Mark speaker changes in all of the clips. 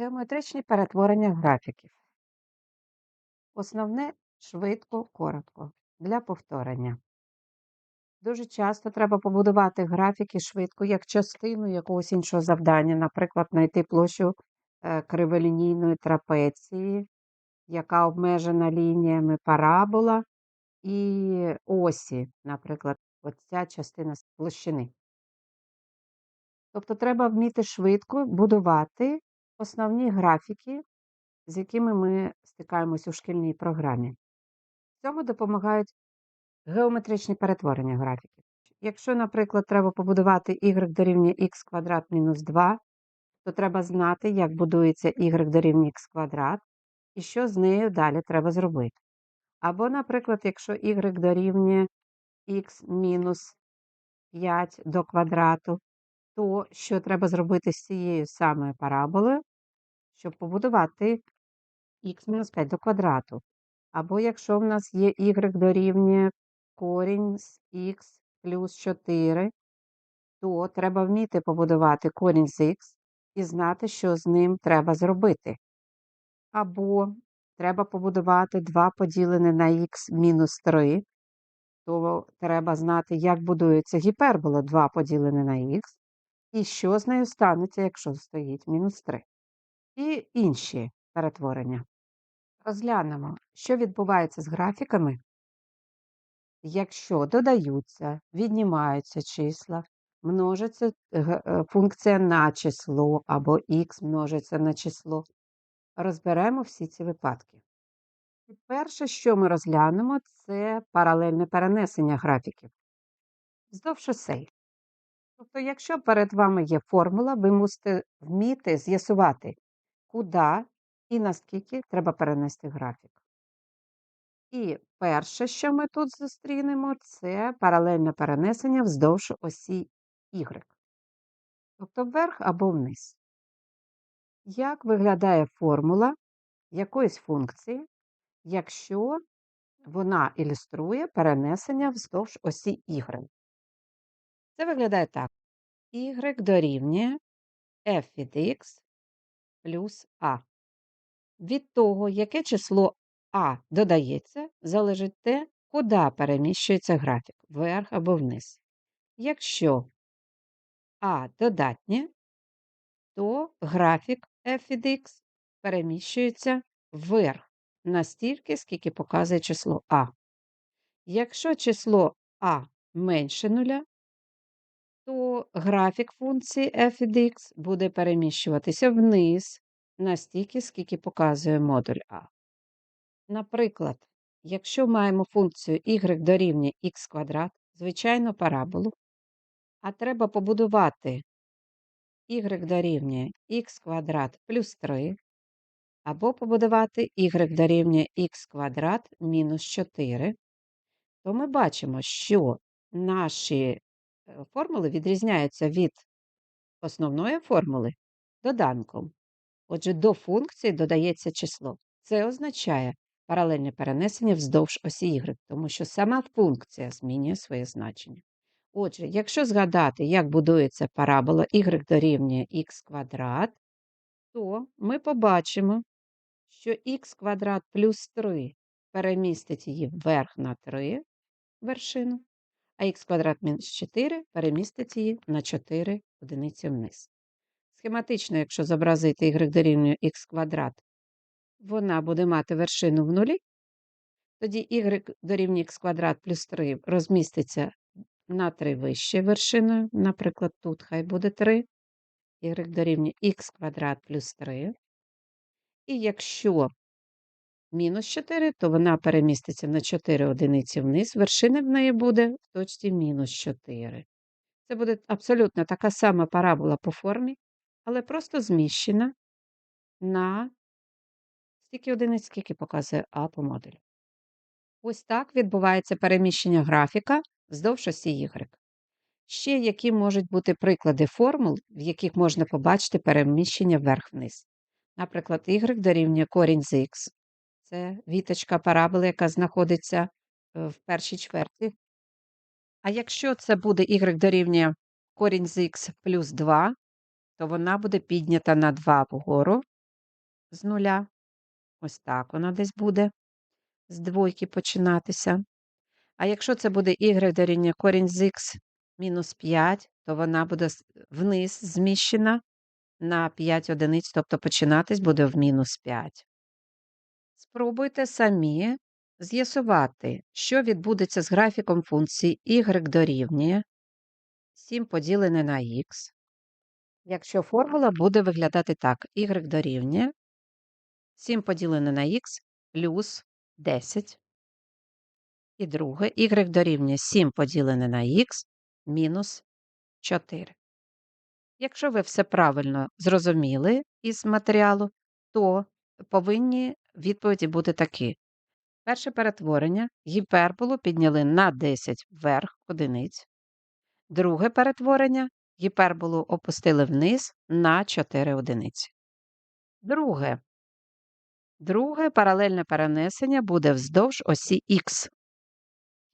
Speaker 1: Геометричні перетворення графіків. Основне швидко, коротко. Для повторення. Дуже часто треба побудувати графіки швидко як частину якогось іншого завдання, наприклад, знайти площу е, криволінійної трапеції, яка обмежена лініями парабола і осі, наприклад, оця частина площини. Тобто треба вміти швидко будувати основні графіки, з якими ми стикаємось у шкільній програмі. В цьому допомагають геометричні перетворення графіків. Якщо, наприклад, треба побудувати y дорівнює х квадрат мінус 2, то треба знати, як будується y дорівнює х квадрат і що з нею далі треба зробити. Або, наприклад, якщо y дорівнює х мінус 5 до квадрату, то що треба зробити з цією самою параболою, щоб побудувати х-5 до квадрату. Або якщо в нас є y дорівнює корінь з х плюс 4, то треба вміти побудувати корінь з х і знати, що з ним треба зробити. Або треба побудувати 2 поділене на х мінус 3, то треба знати, як будується гіпербола 2 поділене на х, і що з нею станеться, якщо стоїть мінус 3. І інші перетворення. Розглянемо, що відбувається з графіками, якщо додаються, віднімаються числа, множиться е, функція на число або х множиться на число. Розберемо всі ці випадки. І Перше, що ми розглянемо, це паралельне перенесення графіків вздовж осей. Тобто, якщо перед вами є формула, ви мусите вміти з'ясувати, куди і наскільки треба перенести графік. І перше, що ми тут зустрінемо, це паралельне перенесення вздовж осі Y. Тобто вверх або вниз. Як виглядає формула якоїсь функції, якщо вона ілюструє перенесення вздовж осі Y? Це виглядає так. Y дорівнює f від x плюс a. Від того, яке число а додається, залежить те, куди переміщується графік вверх або вниз. Якщо а додатнє, то графік f від x переміщується вверх настільки, скільки показує число а. Якщо число а менше нуля, то графік функції f від x буде переміщуватися вниз настільки, скільки показує модуль А. Наприклад, якщо маємо функцію y дорівнює х квадрат, звичайну параболу, а треба побудувати y дорівнює х квадрат плюс 3, або побудувати y дорівнює х квадрат мінус 4, то ми бачимо, що наші формули відрізняються від основної формули доданком. Отже, до функції додається число. Це означає паралельне перенесення вздовж осі y, тому що сама функція змінює своє значення. Отже, якщо згадати, як будується парабола y дорівнює х квадрат, то ми побачимо, що х квадрат плюс 3 перемістить її вверх на 3 вершину, а х квадрат мінус 4 перемістить її на 4 одиниці вниз. Схематично, якщо зобразити y дорівнює х квадрат, вона буде мати вершину в нулі, тоді y дорівнює х квадрат плюс 3 розміститься на 3 вище вершиною, наприклад, тут хай буде 3, y дорівнює х квадрат плюс 3. І якщо мінус 4, то вона переміститься на 4 одиниці вниз, вершина в неї буде в точці мінус 4. Це буде абсолютно така сама парабола по формі, але просто зміщена на стільки одиниць, скільки показує А по модулю. Ось так відбувається переміщення графіка вздовж осі Y. Ще які можуть бути приклади формул, в яких можна побачити переміщення вверх-вниз. Наприклад, y дорівнює корінь з х. Це віточка параболи, яка знаходиться е, в першій чверті. А якщо це буде y дорівнює корінь з х плюс 2, то вона буде піднята на 2 вгору з нуля. Ось так вона десь буде з двойки починатися. А якщо це буде y дорівнює корінь з х мінус 5, то вона буде вниз зміщена на 5 одиниць, тобто починатись буде в мінус 5. Спробуйте самі з'ясувати, що відбудеться з графіком функції y дорівнює 7 поділене на х. Якщо формула буде виглядати так: y дорівнює 7 поділене на х плюс 10. І друге, y дорівнює 7 поділене на х мінус 4. Якщо ви все правильно зрозуміли із матеріалу, то повинні відповіді бути такі. Перше перетворення гіперболу підняли на 10 вверх одиниць. Друге перетворення гіперболу опустили вниз на 4 одиниці. Друге. Друге паралельне перенесення буде вздовж осі х.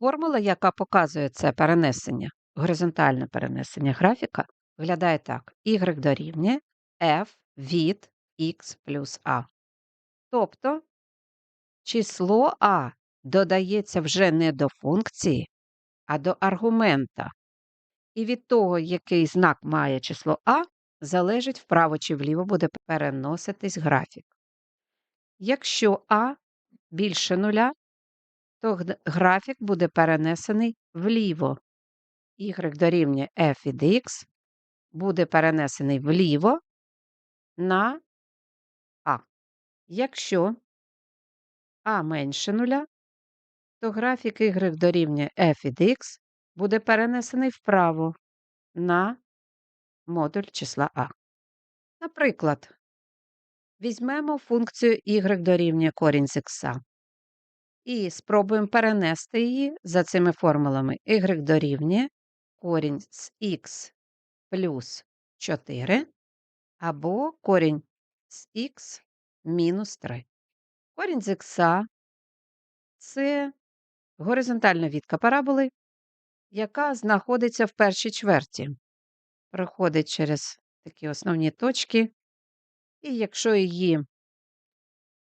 Speaker 1: Формула, яка показує це перенесення, горизонтальне перенесення графіка, виглядає так: y дорівнює f від x плюс a. Тобто число a додається вже не до функції, а до аргумента. І від того, який знак має число а, залежить вправо чи вліво буде переноситись графік. Якщо а більше нуля, то графік буде перенесений вліво. y дорівнює f від x буде перенесений вліво на а. Якщо а менше нуля, то графік y дорівнює f від x буде перенесений вправо на модуль числа а. Наприклад, візьмемо функцію y дорівнює корінь з х і спробуємо перенести її за цими формулами. y дорівнює корінь з х плюс 4 або корінь з х мінус 3. Корінь з х це горизонтальна відка параболи, яка знаходиться в першій чверті. Проходить через такі основні точки. І якщо її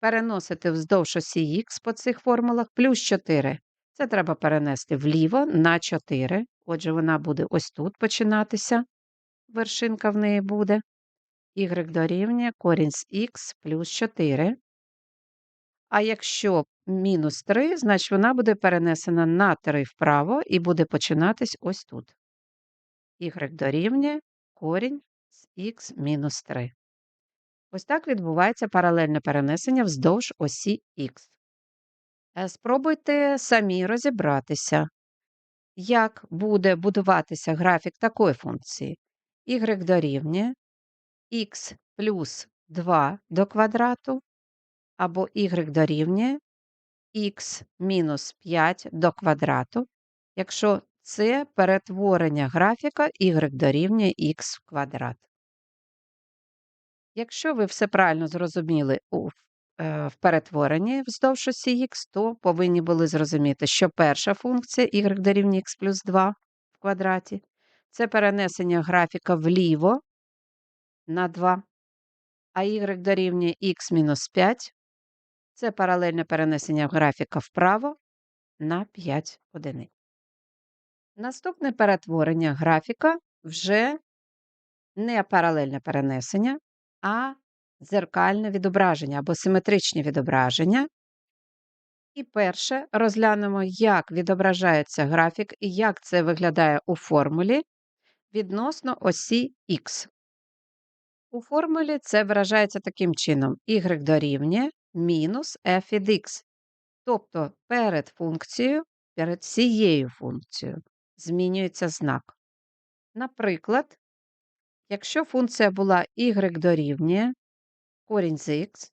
Speaker 1: переносити вздовж осі х по цих формулах, плюс 4, це треба перенести вліво на 4. Отже, вона буде ось тут починатися. Вершинка в неї буде. Y дорівнює корінь з х плюс 4. А якщо мінус 3, значить вона буде перенесена на 3 вправо і буде починатись ось тут. y дорівнює корінь з х мінус 3. Ось так відбувається паралельне перенесення вздовж осі х. Е, Спробуйте самі розібратися, як буде будуватися графік такої функції. y дорівнює х плюс 2 до квадрату або y дорівнює х мінус 5 до квадрату, якщо це перетворення графіка y дорівнює х в квадрат. Якщо ви все правильно зрозуміли у е, в перетворенні вздовж осі х, то повинні були зрозуміти, що перша функція y дорівнює х плюс 2 в квадраті це перенесення графіка вліво на 2, а y дорівнює х мінус 5 це паралельне перенесення графіка вправо на 5 одиниць. Наступне перетворення графіка вже не паралельне перенесення, а дзеркальне відображення або симетричні відображення. І перше розглянемо, як відображається графік і як це виглядає у формулі відносно осі х. У формулі це виражається таким чином: y дорівнює мінус f від x. Тобто перед функцією, перед цією функцією змінюється знак. Наприклад, якщо функція була y дорівнює корінь з х,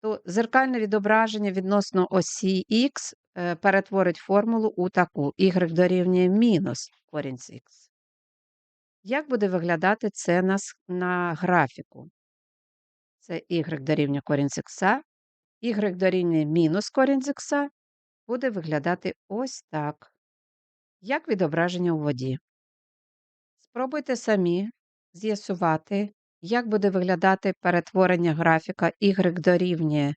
Speaker 1: то зеркальне відображення відносно осі х е, перетворить формулу у таку y дорівнює мінус корінь з х. Як буде виглядати це на, на графіку? Це y дорівнює корінь з х, y дорівнює мінус корінь з буде виглядати ось так, як відображення у воді. Спробуйте самі з'ясувати, Як буде виглядати перетворення графіка y дорівнює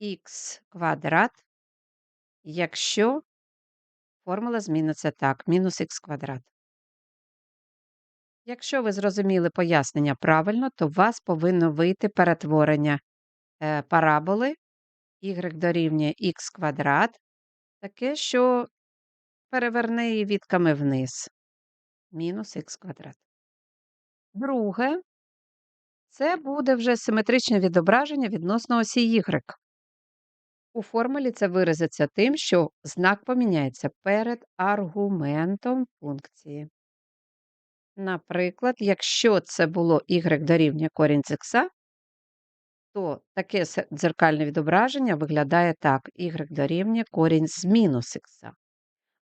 Speaker 1: х квадрат, якщо формула зміниться так, мінус х квадрат. Якщо ви зрозуміли пояснення правильно, то у вас повинно вийти перетворення е, параболи y дорівнює х квадрат, таке, що переверне її вітками вниз. Мінус х квадрат. Друге, це буде вже симетричне відображення відносно осі y. У формулі це виразиться тим, що знак поміняється перед аргументом функції. Наприклад, якщо це було y дорівнює корінь з х, то таке дзеркальне відображення виглядає так: y дорівнює корінь з мінус х.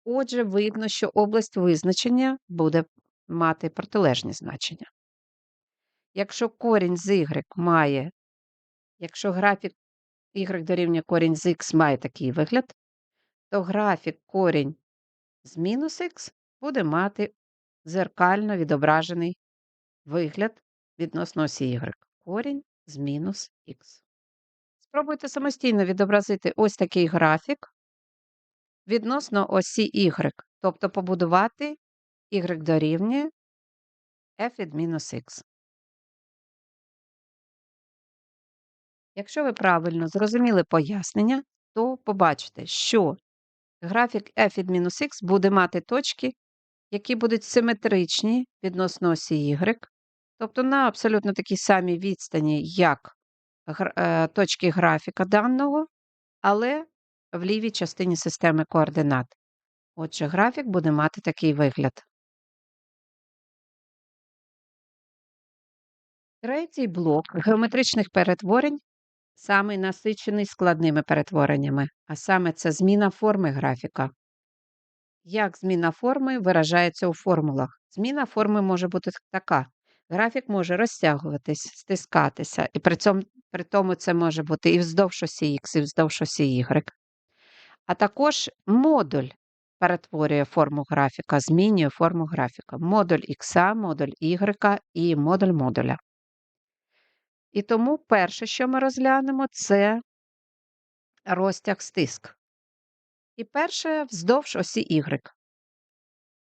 Speaker 1: Отже, видно, що область визначення буде мати протилежні значення. Якщо корінь з y має, якщо графік y дорівнює корінь з х має такий вигляд, то графік корінь з мінус х буде мати зеркально відображений вигляд відносно осі y. Корінь з мінус х. Спробуйте самостійно відобразити ось такий графік відносно осі y, тобто побудувати y дорівнює f від мінус х. Якщо ви правильно зрозуміли пояснення, то побачите, що графік f від мінус х буде мати точки, які будуть симетричні відносно осі y, тобто на абсолютно такій самій відстані, як е, точки графіка даного, але в лівій частині системи координат. Отже, графік буде мати такий вигляд. Третій блок геометричних перетворень самий насичений складними перетвореннями, а саме це зміна форми графіка. Як зміна форми виражається у формулах? Зміна форми може бути така. Графік може розтягуватись, стискатися, і при цьому, при тому це може бути і вздовж осі Х, і вздовж осі Y. А також модуль перетворює форму графіка, змінює форму графіка. Модуль Х, модуль Y і модуль модуля. І тому перше, що ми розглянемо, це розтяг стиск. І перше вздовж осі Y.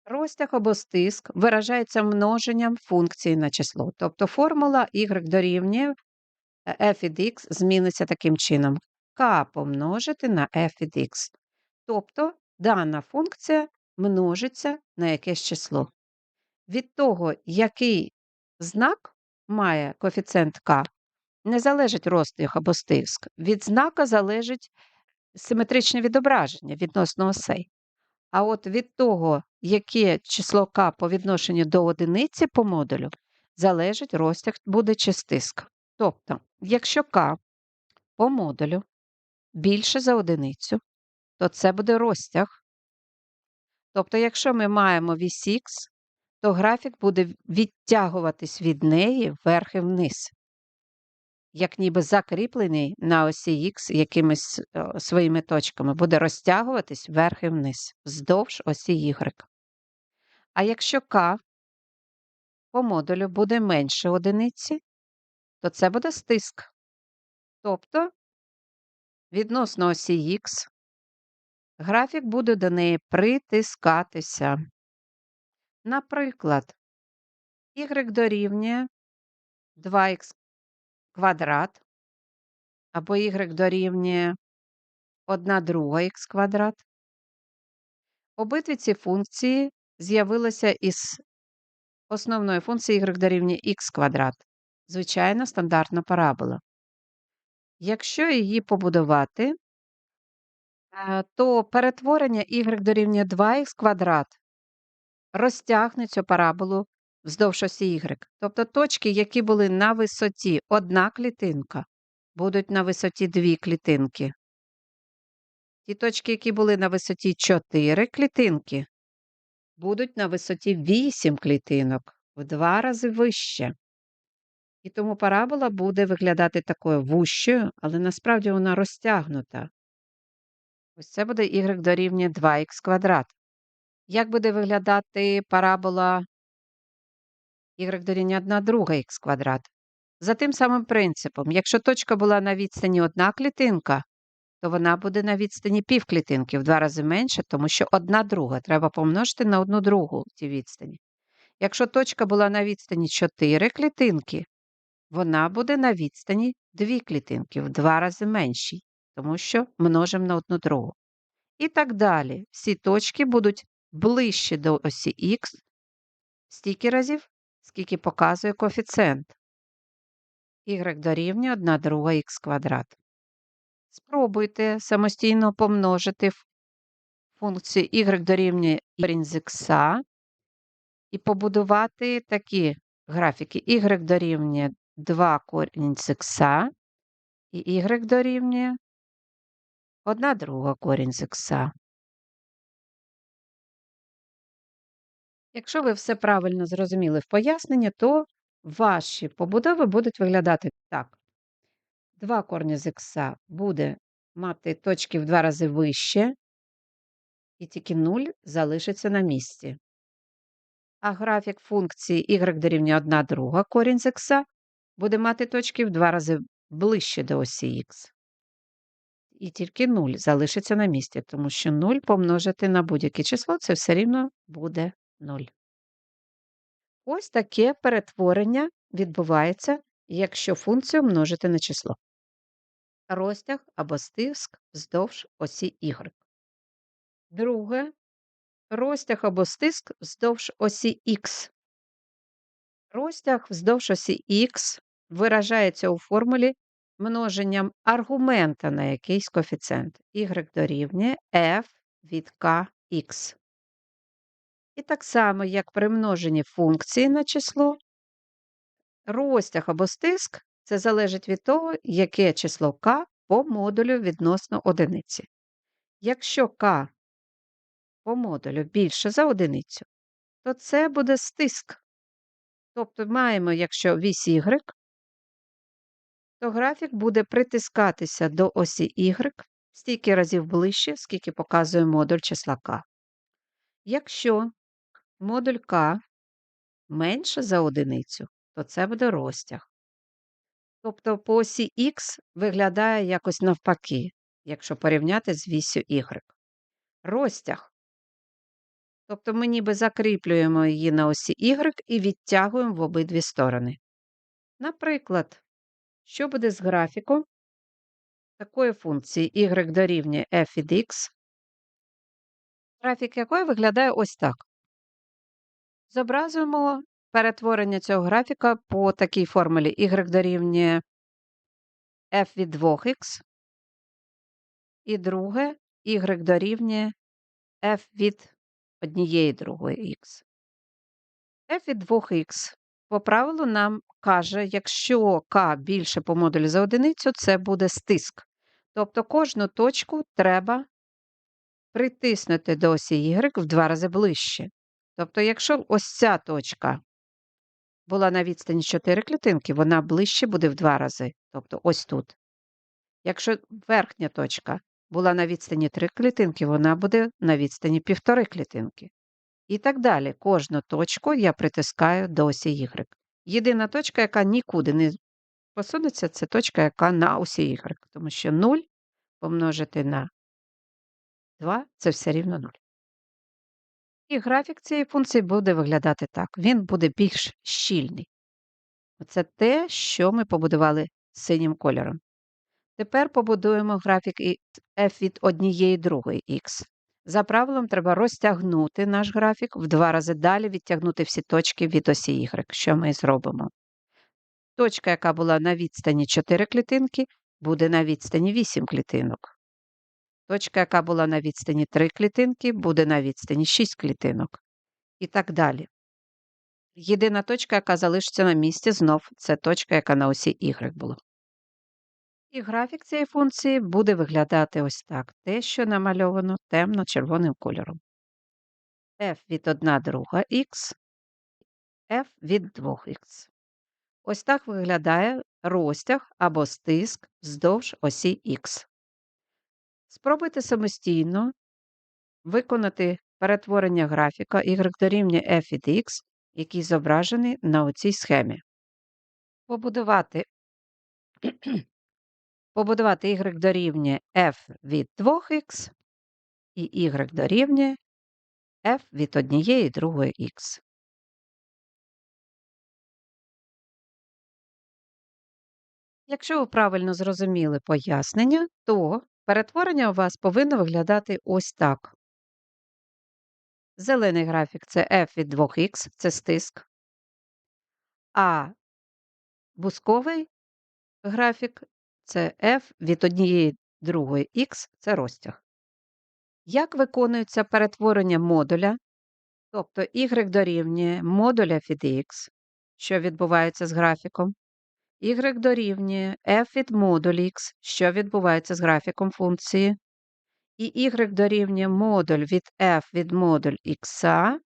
Speaker 1: Розтяг або стиск виражається множенням функції на число. Тобто формула y дорівнює е, f від x зміниться таким чином. k помножити на f від x. Тобто дана функція множиться на якесь число. Від того, який знак має коефіцієнт k, не залежить розтяг або стиск. Від знака залежить симетричне відображення відносно осей. А от від того, яке число k по відношенню до одиниці по модулю, залежить розтяг буде чи стиск. Тобто, якщо k по модулю більше за одиницю, то це буде розтяг. Тобто, якщо ми маємо вісь Х, то графік буде відтягуватись від неї вверх і вниз, як ніби закріплений на осі Х якимись е, своїми точками, буде розтягуватись вверх і вниз, вздовж осі Y. А якщо k по модулю буде менше одиниці, то це буде стиск. Тобто, відносно осі Х, графік буде до неї притискатися. Наприклад, y дорівнює 2х квадрат, або y дорівнює 1 друга х квадрат. Обидві ці функції з'явилися із основної функції y дорівнює х квадрат. Звичайна стандартна парабола. Якщо її побудувати, е, то перетворення y дорівнює 2х квадрат розтягне цю параболу вздовж осі y. Тобто точки, які були на висоті одна клітинка, будуть на висоті дві клітинки. Ті точки, які були на висоті 4 клітинки, будуть на висоті 8 клітинок, в два рази вище. І тому парабола буде виглядати такою вущою, але насправді вона розтягнута. Ось це буде y дорівнює 2х квадрат. Як буде виглядати парабола y дорівнює 1 друга х квадрат. За тим самим принципом, якщо точка була на відстані одна клітинка, то вона буде на відстані півклітинки в два рази менше, тому що одна друга треба помножити на одну другу в цій відстані. Якщо точка була на відстані 4 клітинки, вона буде на відстані 2 клітинки в два рази меншій, тому що множимо на одну другу. І так далі. Всі точки будуть ближче до осі х стільки разів, скільки показує коефіцієнт. y дорівнює 1 друга х квадрат. Спробуйте самостійно помножити функцію y дорівнює корінь з х і побудувати такі графіки y дорівнює 2 корінь з х і y дорівнює 1 друга корінь з х. Якщо ви все правильно зрозуміли в поясненні, то ваші побудови будуть виглядати так. 2 корні з х буде мати точки в два рази вище, і тільки 0 залишиться на місці. А графік функції y дорівнює 1 друга корінь з х буде мати точки в два рази ближче до осі х. І тільки 0 залишиться на місці, тому що 0 помножити на будь-яке число це все рівно буде 0. Ось таке перетворення відбувається, якщо функцію множити на число. Розтяг або стиск вздовж осі y. Друге розтяг або стиск вздовж осі х. Розтяг вздовж осі х виражається у формулі множенням аргумента на якийсь коефіцієнт. y дорівнює f від kx. І так само, як при множенні функції на число, розтяг або стиск це залежить від того, яке число k по модулю відносно одиниці. Якщо k по модулю більше за одиницю, то це буде стиск. Тобто маємо, якщо вісь y, то графік буде притискатися до осі y стільки разів ближче, скільки показує модуль числа k. Якщо модуль k менше за одиницю, то це буде розтяг. Тобто по осі х виглядає якось навпаки, якщо порівняти з вісю y. Розтяг. Тобто ми ніби закріплюємо її на осі y і відтягуємо в обидві сторони. Наприклад, що буде з графіком такої функції y дорівнює f від x, графік якої виглядає ось так. Зобразуємо перетворення цього графіка по такій формулі y дорівнює f від 2х, і друге y дорівнює f від однієї другої х. f від 2х по правилу нам каже, якщо k більше по модулі за одиницю, це буде стиск. Тобто кожну точку треба притиснути до осі y в два рази ближче. Тобто, якщо ось ця точка була на відстані 4 клітинки, вона ближче буде в два рази, тобто ось тут. Якщо верхня точка була на відстані 3 клітинки, вона буде на відстані півтори клітинки. І так далі. Кожну точку я притискаю до осі Y. Єдина точка, яка нікуди не посунеться, це точка, яка на осі Y, тому що 0 помножити на 2 це все рівно 0. І графік цієї функції буде виглядати так. Він буде більш щільний. Це те, що ми побудували синім кольором. Тепер побудуємо графік f від однієї другої х. За правилом, треба розтягнути наш графік в два рази далі відтягнути всі точки від осі y, що ми зробимо. Точка, яка була на відстані 4 клітинки, буде на відстані 8 клітинок. Точка, яка була на відстані 3 клітинки, буде на відстані 6 клітинок. І так далі. Єдина точка, яка залишиться на місці, знов це точка, яка на осі y була. І графік цієї функції буде виглядати ось так: те, що намальовано темно-червоним кольором. f від 1 друга х, f від 2х. Ось так виглядає розтяг або стиск вздовж осі х. Спробуйте самостійно виконати перетворення графіка y дорівнює f від x який зображений на оцій схемі. Побудувати побудувати y дорівнює f від 2х і y дорівнює f від однієї другої х. Якщо ви правильно зрозуміли пояснення, то перетворення у вас повинно виглядати ось так. Зелений графік це f від 2х, це стиск, а бусковий графік це f від однієї другої х, це розтяг. Як виконується перетворення модуля, тобто y дорівнює модуля від х, що відбувається з графіком, y дорівнює f від модуль х, що відбувається з графіком функції, і y дорівнює модуль від f від модуль х,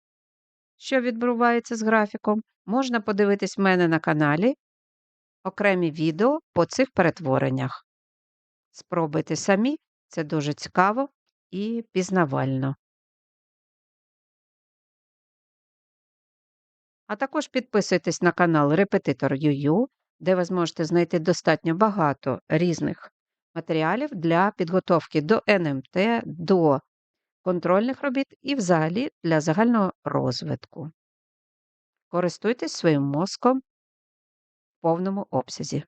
Speaker 1: що відбувається з графіком, можна подивитись в мене на каналі окремі відео по цих перетвореннях. Спробуйте самі, це дуже цікаво і пізнавально. А також підписуйтесь на канал Репетитор ЮЮ, де ви зможете знайти достатньо багато різних матеріалів для підготовки до НМТ, до контрольних робіт і взагалі для загального розвитку. Користуйтесь своїм мозком в повному обсязі.